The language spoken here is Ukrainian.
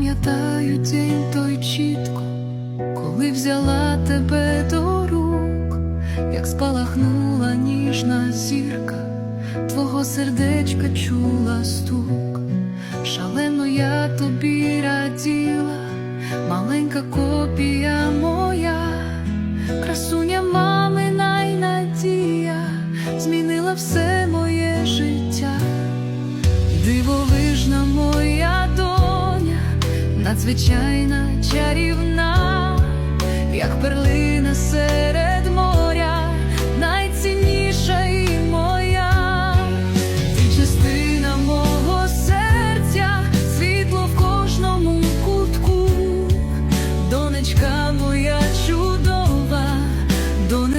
Пам'ятаю день той чітко, коли взяла тебе до рук, як спалахнула ніжна зірка, твого сердечка чула стук, шалено я тобі раділа, маленька копія моя, красуня мамина й надія, змінила все моє життя. Дивовижна надзвичайна чарівна, як перлина серед моря, найцінніша і моя, ти частина мого серця, світло в кожному кутку, донечка моя.